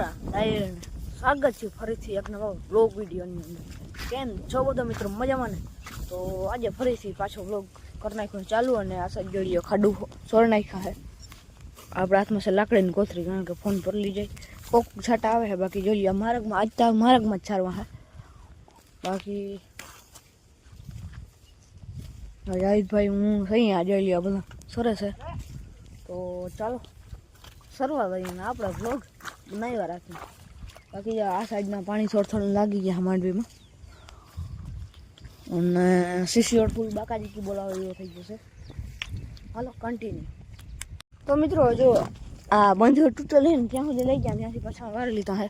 રામ રાયણ સ્વાગત છે ફરીથી એક નવા બ્લોગ વિડીયોની અંદર. કેમ? છો બધો મિત્રો મજામાં ને? તો આજે ફરીથી પાછો બ્લોગ કરી નાખ્યો ચાલુ અને આ સાઈડ જોઈએ ખાડું સોળ નાખ્યા છે. આપણા હાથમાં છે લાકડીની કોથરી કારણ કે ફોન પર લઈ જાય કોક છાટા આવે છે, બાકી જોઈએ માર્ગમાં આજ તો માર્ગમાં જ છારવા છે. બાકી જાહિદભાઈ, હું સહી આ જોઈ બધા સરસ છે. તો ચાલો. સરવા કરીને આપણે બ્લોગ બનાવ્યા રાખીએ બાકી આ સાઈડમાં પાણી થોડું થોડું લાગી ગયા માંડવીમાં. અને શિષ્યોડ ફૂલ બાકાજી કી બોલાવે એવો થઈ જશે હાલો કન્ટિન્યુ તો મિત્રો, જો આ બંધ તૂટેલ હે ને ત્યાં સુધી લઈ ગયા, ત્યાંથી પાછા વારી લીધા હે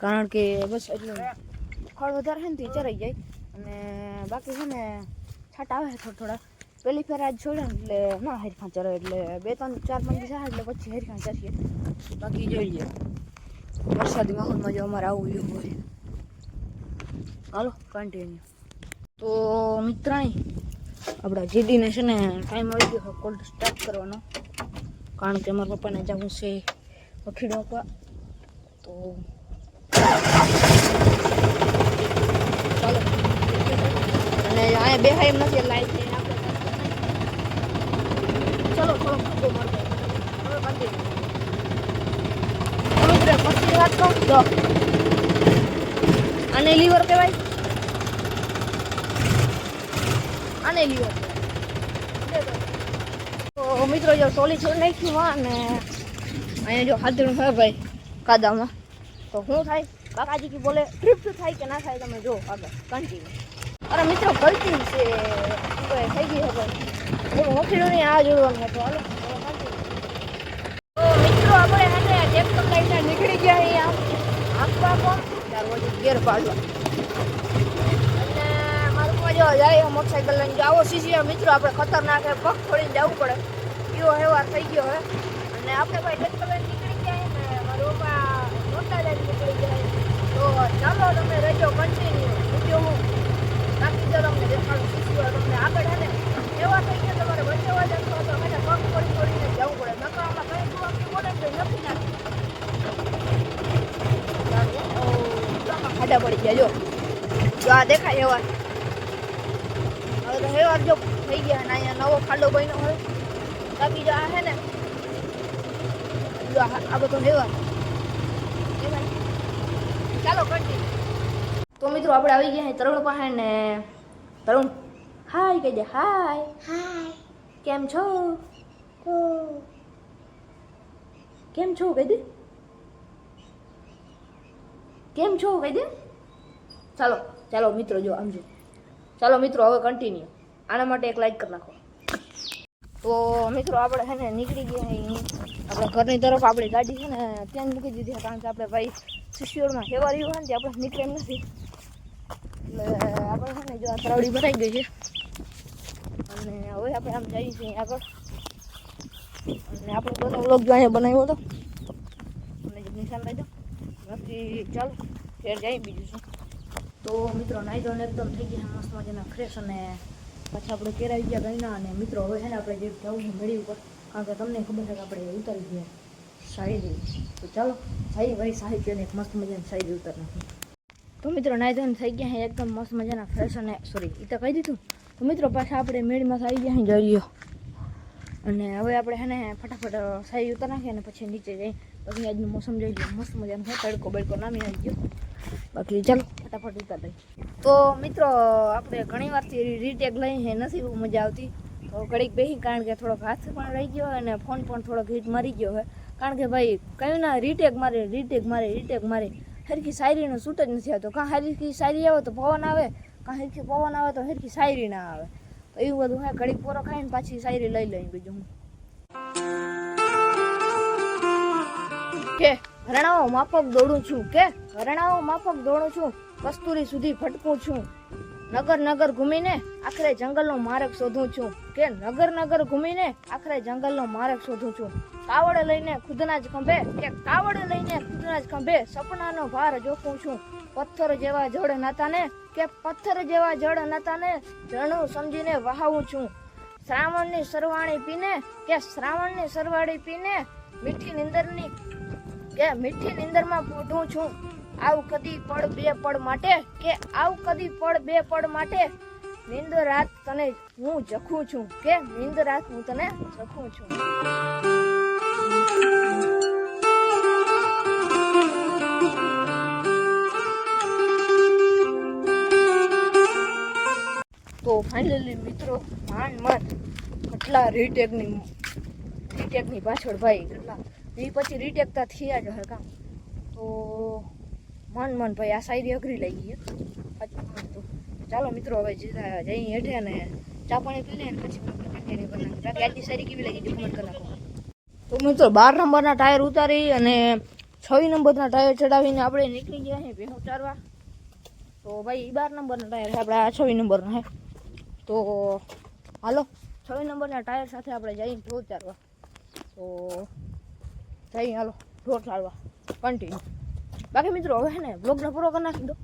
કારણ કે બસ એટલે ખડ વધારે છે ને તે ચરાઈ જાય. અને બાકી છે ને છાટ આવે થોડા થોડા. પેલી ફેર આજ છોડે એટલે ના હેરખાં ચરે, એટલે બે ત્રણ ચાર પાંચ દિવસ એટલે પછી હેરખાં ચરીએ. બાકી જોઈએ. વરસાદી માહોલમાં જો અમારે આવું એવું હોય. હાલો કન્ટિન્યુ તો મિત્રાણી, આપણા જીડીને છે ને ટાઈમ આવી ગયો કોલ્ડ સ્ટાર્ટ કરવાનો. કારણ કે મારા પપ્પાને જવું છે વખીડો આપવા તો ચાલો. અને અહીંયા બે હાઈમ નથી લાઈટ ચલો થોડો ખબ્બો મારતો હવે કન્ટિન્યુ મિત્રો પછી વાત કહું તો આને લીવર કહેવાય? આને લીવર તો મિત્રો, જો સોલી છોડી નાખ્યું માં અને અહીંયા જો હાથડું છે ભાઈ કાદામાં. તો શું થાય? કાકાજી કી બોલે ટ્રીપ થાય કે ના થાય, તમે જો આગળ કન્ટિન્યુ અરે મિત્રો, ગલતી છે. થઈ ગઈ હવે. નહીં આ જોવાનું હતું હાલો મિત્રો આપણે હાથે ટ્રેક્ટર લઈને નીકળી ગયા અહીંયા આંકવા કોણ ગેર પાડવા અને મારું પપ્પા જો જાય મોટરસાઇકલ લઈને આવો સીસી મિત્રો આપણે ખતરનાક પગ છોડીને જવું પડે એવો હેવાર થઈ ગયો હે અને આપણે ભાઈ ટ્રેક્ટર લઈને નીકળી ગયા હે ને મારા પપ્પા મોટા લઈને નીકળી ગયા હે. તો ચાલો તમે રહેજો કન્ટિન્યુ વીડિયો હું બાકી જો તમને દેખાડું સીસી તમને આગળ હે ને એવા થઈ ગયા તમારે બચાવવા જ અથવા તો મને પગ છોડી છોડીને જવું પડે નકામાં કઈ તું આપણી બોલે તો નથી નાખી ખાડા પડી ગયા જો. જો આ દેખાય હેવાર હવે તો હેવાર જો થઈ ગયા ને અહીંયા નવો ખાડો બન્યો હોય. બાકી જો આ હે ને જો આ બધો હેવાર ચાલો કંટી તો મિત્રો આપણે આવી ગયા તરુણ પાસે ને તરુણ. હાય કહી દે હાય હાય કેમ છો? કેમ છો કહી દે. કેમ છો કહી દે ચાલો ચાલો મિત્રો, જો આમ જો. ચાલો મિત્રો, હવે કન્ટિન્યુ આના માટે એક લાઈક કરી નાખો. તો મિત્રો, આપણે છે ને નીકળી ગયા આપણે ઘરની તરફ આપણી ગાડી છે ને, ત્યાં જ મૂકી દીધી કારણ કે આપણે ભાઈ શિષ્યોળમાં સેવા રહ્યું હોય ને આપણે નીકળે એમ નથી. એટલે આપણે છે ને જો આ તરાવડી ભરાઈ ગઈ છે અને હવે આપણે આમ જઈએ છીએ આગળ. અને આપણે બધો વ્લોગ જો અહીંયા બનાવ્યો હતો. અને નિશાન લઈ દો બાકી ચાલો, ફેર જઈએ બીજું શું. તો મિત્રો નાઈ ધોઈને એકદમ થઈ ગયા, મસ્ત મજાના ફ્રેશ અને પછી આપણે કેરાવી ગયા ગઈના અને મિત્રો, હવે છે ને આપણે જે જવું છે મેળી ઉપર, કારણ કે તમને ખબર છે કે આપણે ઉતારી ગયા શાયરી તો ચાલો સાઈ ભાઈ સાહિત્યને એક મસ્ત મજાની શાયરી ઉતાર નાખી. તો મિત્રો નાઈ ધોઈને થઈ ગયા છે, એકદમ મસ્ત મજાના ફ્રેશ અને સોરી એ તો કહી દીધું. તો મિત્રો, પાછા આપણે મેળીમાં આવી ગયા છે જઈ લ્યો અને હવે આપણે છે ને ફટાફટ સાઈ ઉતાર નાખીએ અને પછી નીચે જઈ પછી આજનું મોસમ જોઈ લો મસ્ત મજાનું છે. તડકો બડકો નામી આવી ગયો. બાકી ચાલો, ફટાફટ ઉતાર લઈ તો મિત્રો, આપણે ઘણી વારથી રીટેક લઈ હે નથી, બહુ મજા આવતી. તો ઘડીક બેસી કારણ કે થોડોક હાથ પણ રહી ગયો અને ફોન પણ થોડોક હીટ મારી ગયો હોય કારણ કે ભાઈ, કયું ના રીટેક મારે રીટેક મારે રીટેક મારે. હરખી શાયરીનો સૂટ જ નથી આવતો. કાં હરખી શાયરી આવે તો પવન આવે, કાં હરખી પવન આવે તો હરખી શાયરી ના આવે. તો એવું બધું હોય ઘડીક પોરો ખાઈને પાછી શાયરી લઈ લઈ બીજું હું. કે હરણાઓ માફક દોડું છું, કે હરણાઓ માફક દોડું છું, કસ્તુરી સુધી ભટકું છું. નગર નગર ઘૂમીને આખરે જંગલનો માર્ગ શોધું છું, કે નગર નગર ઘૂમીને આખરે જંગલનો માર્ગ શોધું છું. કાવડ લઈને ખુદના જ ખંભે, કે કાવડ લઈને ખુદના જ ખંભે સપનાનો ભાર જોખું છું. પથ્થર જેવા જળ નાતાને, કે પથ્થર જેવા જળ નાતાને જણું સમજીને વહાવું છું. શ્રાવણની સરવાણી પીને, કે શ્રાવણની સરવાણી પીને મીઠી નિંદરની કે મીઠી નિંદરમાં પોઢું છું. આવ કદી પડ બે પડ માટે કે આવ કદી પડ બે પડ માટે? નિંદ રાત તને હું જખું છું કે નિંદ રાત હું તને જખું છું? તો ફાઇનલી મિત્રો, માન માન. કેટલા રીટેકની રીટેકની પાછળ ભાઈ, કેટલા એ પછી રિટેકતા થયા જ હે કામ તો મન મન ભાઈ આ શાયરી અઘરી ગઈ હે. તો. ચાલો મિત્રો, હવે જીતા જઈ હેઠે ને ચા પાણી પી લે પછી કન્ટિન્યુ કરી કેવી લાગી કમેન્ટ કરી તો મિત્રો, બાર નંબરના ટાયર ઉતારી અને છવી નંબરના ટાયર ચડાવીને આપણે નીકળી ગયા છીએ ભેહું ચારવા. તો ભાઈ બાર નંબરના ટાયર છે આપણે આ છવી નંબરના છે તો હાલો છવી નંબરના ટાયર સાથે આપણે જઈને ઢોર ચારવા. તો જઈ હાલો, ઢોર ચાલવા. કન્ટિન્યુ બાકી મિત્રો, હવે ને બ્લોગને પૂરો કરી નાખી દો.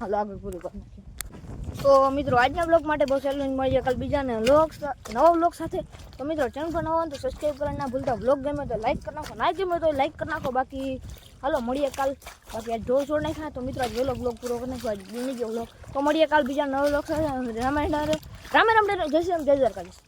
હાલો, આગળ પૂરું કરી નાખીએ. તો મિત્રો, આજના બ્લોગ માટે બસ એટલું મળીએ. કાલ બીજાને બ્લોગ નવા બ્લોગ સાથે. તો મિત્રો ચેનલ પર નવા તો સબસ્ક્રાઈબ કરવા ના ભૂલતા. બ્લોગ ગમે તો લાઈક કરી નાખો. ના ગમે તો લાઈક કરી નાખો. બાકી, હાલો, મળીએ કાલ. બાકી આજ ઢોર છોડ નાખ્યા. તો મિત્રો, આજ વહેલો બ્લોગ પૂરો કરી નાખો. આજ બની ગયો બ્લોગ તો મળીએ કાલ બીજા નવો બ્લોગ સાથે. રામાયણ રામે રામ જય શ્રી રામ, જય દ્વારકાધીશ.